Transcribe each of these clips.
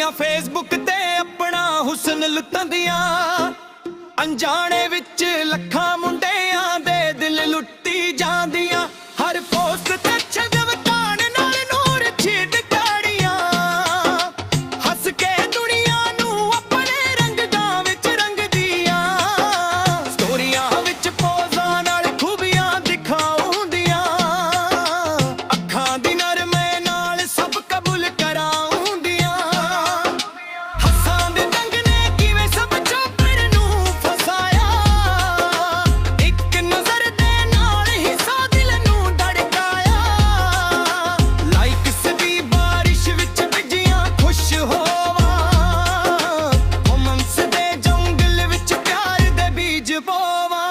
ਪਾਉਂਦੀਆਂ ਫੇਸਬੁੱਕ ਤੇ ਆਪਣਾ ਹੁਸਨ ਲੁੱਟਾਂਦੀਆਂ ਅਣਜਾਣੇ ਵਿੱਚ ਲੱਕ ਪੋਵਾਂ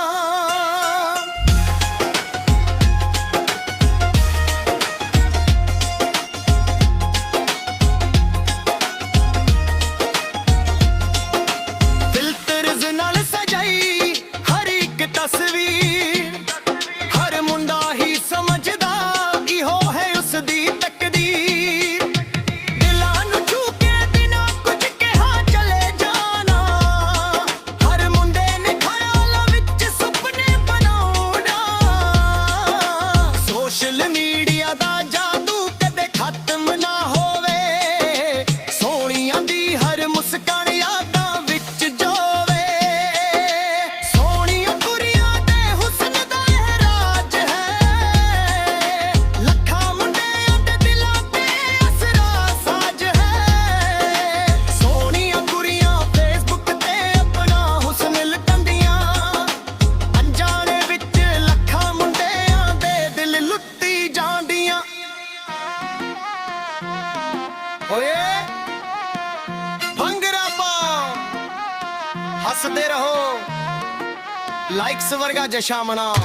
ਫਿਲਟਰਸ ਨਾਲ ਸਜਾਈ ਹਰ ਇੱਕ ਤਸਵੀਰ। ਹੱਸਦੇ ਰਹੋ। ਲਾਈਕਸ ਵਰਗਾ ਜਸ਼ਾ ਮਨਾਓ।